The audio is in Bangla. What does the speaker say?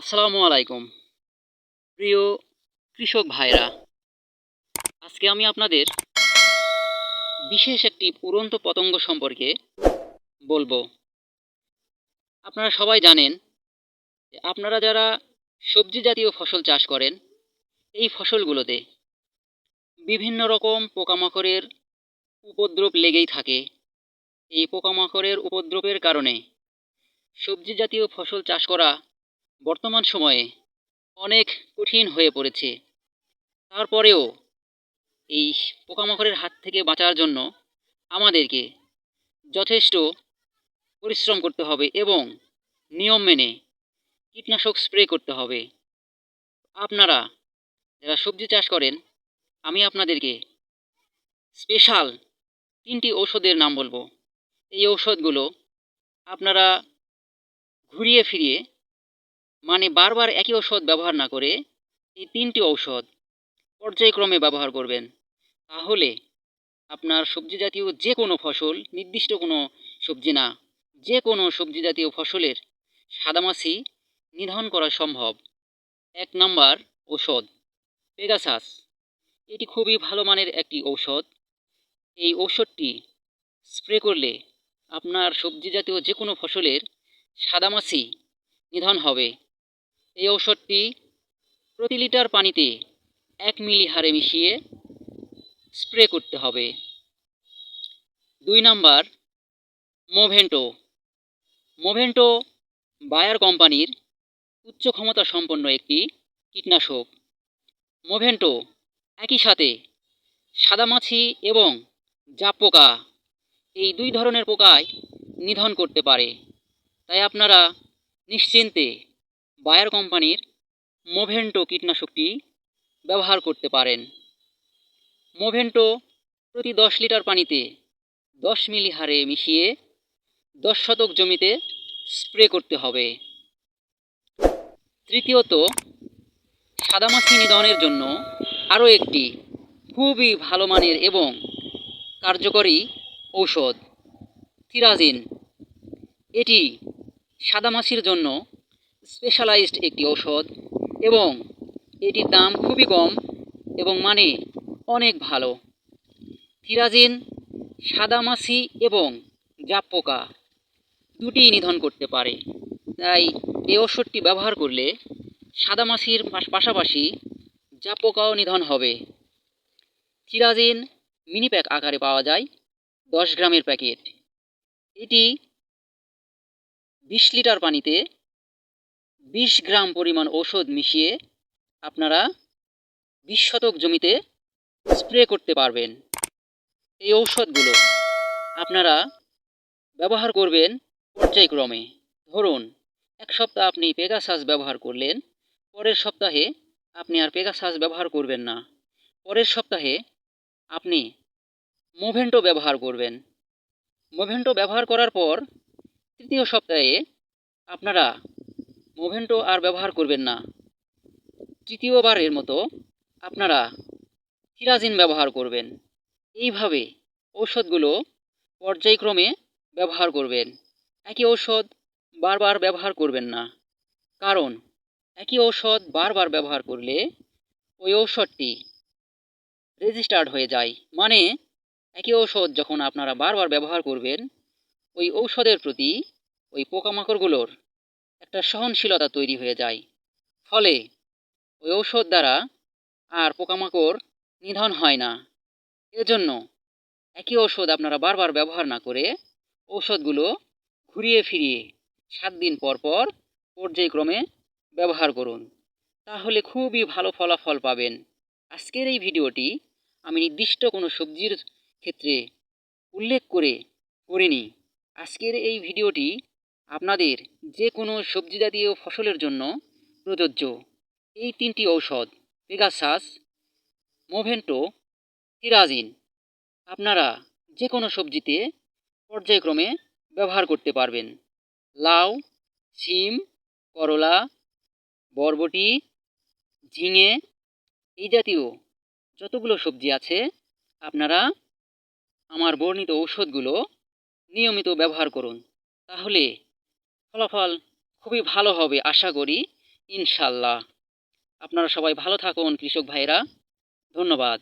আসসালামু আলাইকুম। প্রিয় কৃষক ভাইরা, আজকে আমি আপনাদের বিশেষ একটি উড়ন্ত পতঙ্গ সম্পর্কে বলব। আপনারা সবাই জানেন আপনারা যারা সবজি জাতীয় ফসল চাষ করেন, এই ফসলগুলোতে বিভিন্ন রকম পোকামাকড়ের উপদ্রব লেগেই থাকে। এই পোকামাকড়ের উপদ্রবের কারণে সবজি জাতীয় ফসল চাষ করা বর্তমান সময়ে অনেক কঠিন হয়ে পড়েছে। তারপরেও এই পোকামাকড়ের হাত থেকে বাঁচার জন্য আমাদেরকে যথেষ্ট পরিশ্রম করতে হবে এবং নিয়ম মেনে কীটনাশক স্প্রে করতে হবে। আপনারা যারা সবজি চাষ করেন, আমি আপনাদেরকে স্পেশাল তিনটি ঔষধের নাম বলব। এই ঔষধগুলো আপনারা ঘুরিয়ে ফিরিয়ে মানে বারবার একই ঔষধ ব্যবহার না করে এই তিনটি ঔষধ পর্যায়ক্রমে ব্যবহার করবেন। তাহলে আপনার সবজি জাতীয় যে কোনো ফসল, নির্দিষ্ট কোনো সবজি না যে কোনো সবজি জাতীয় ফসলের সাদামাছি নিধন করা সম্ভব। এক নাম্বার ঔষধ, পেগাসাস। এটি খুবই ভালো মানের একটি ঔষধ। এই ঔষধটি স্প্রে করলে আপনার সবজি জাতীয় যে কোনো ফসলের সাদামাছি নিধন হবে। এই ঔষধটি প্রতি লিটার পানিতে এক মিলি হারে মিশিয়ে স্প্রে করতে হবে। দুই নাম্বার মোভেন্টো মোভেন্টো বায়ার কোম্পানির উচ্চ ক্ষমতা সম্পন্ন একটি কীটনাশক। মোভেন্টো একই সাথে সাদামাছি এবং জাপ পোকা এই দুই ধরনের পোকায় নিধন করতে পারে। তাই আপনারা নিশ্চিন্তে বায়ার কোম্পানির মোভেন্টো কীটনাশকটি ব্যবহার করতে পারেন। মোভেন্টো প্রতি দশ লিটার পানিতে দশ মিলি হারে মিশিয়ে দশ শতক জমিতে স্প্রে করতে হবে। তৃতীয়ত, সাদামাছি নিধনের জন্য আরও একটি খুবই ভালো মানের এবং কার্যকরী ঔষধ, থিরাজিন। এটি সাদামাছির জন্য স্পেশালাইজড একটি ঔষধ এবং এটির দাম খুবই কম এবং মানে অনেক ভালো। থিরাজিন সাদামাছি এবং জাপ পোকা দুটি নিধন করতে পারে। তাই এই ওষুধটি ব্যবহার করলে সাদামাছির পাশাপাশি জাপ পোকাও নিধন হবে। থিরাজিন মিনি প্যাক আকারে পাওয়া যায় দশ গ্রামের প্যাকেট। এটি বিশ লিটার পানিতে বিশ গ্রাম পরিমাণ ঔষধ মিশিয়ে আপনারা বিশ শতক জমিতে স্প্রে করতে পারবেন। এই ঔষধগুলো আপনারা ব্যবহার করবেন পর্যায়ক্রমে। ধরুন, এক সপ্তাহ আপনি পেগাসাস ব্যবহার করলেন, পরের সপ্তাহে আপনি আর পেগাসাস ব্যবহার করবেন না। পরের সপ্তাহে আপনি মোভেন্টো ব্যবহার করবেন। মোভেন্টো ব্যবহার করার পর তৃতীয় সপ্তাহে আপনারা মোভেন্টো আর ব্যবহার করবেন না। তৃতীয়বারের মতো আপনারা থিরাজিন ব্যবহার করবেন। এইভাবে ঔষধগুলো পর্যায়ক্রমে ব্যবহার করবেন। একই ঔষধ বারবার ব্যবহার করবেন না। কারণ একই ঔষধ বারবার ব্যবহার করলে ওই ঔষধটি রেজিস্টার্ড হয়ে যায়। মানে একই ঔষধ যখন আপনারা বারবার ব্যবহার করবেন, ওই ঔষধের প্রতি ওই পোকামাকড়গুলোর একটা সহনশীলতা তৈরি হয়ে যায়। ফলে ওই ঔষধ দ্বারা আর পোকামাকড় নিধন হয় না। এজন্য একই ঔষধ আপনারা বারবার ব্যবহার না করে ঔষধগুলো ঘুরিয়ে ফিরিয়ে সাত দিন পর পর পর্যায়ক্রমে ব্যবহার করুন। তাহলে খুবই ভালো ফলাফল পাবেন। আজকের এই ভিডিওটি আমি নির্দিষ্ট কোনো সবজির ক্ষেত্রে উল্লেখ করে করিনি। আজকের এই ভিডিওটি আপনাদের যে কোনো সবজি জাতীয় ফসলের জন্য প্রযোজ্য এই তিনটি ঔষধ পেগাসাস মোভেন্টো থিরাজিন আপনারা যে কোনো সবজিতে পর্যায়ক্রমে ব্যবহার করতে পারবেন। লাউ, শিম, করলা, বরবটি, ঝিঙে এই জাতীয় যতগুলো সবজি আছে, আপনারা আমার বর্ণিত ঔষধগুলো নিয়মিত ব্যবহার করুন। তাহলে ফলাফল খুবই ভালো হবে আশা করি ইনশাল্লাহ আপনারা সবাই ভালো থাকুন কৃষক ভাইরা ধন্যবাদ।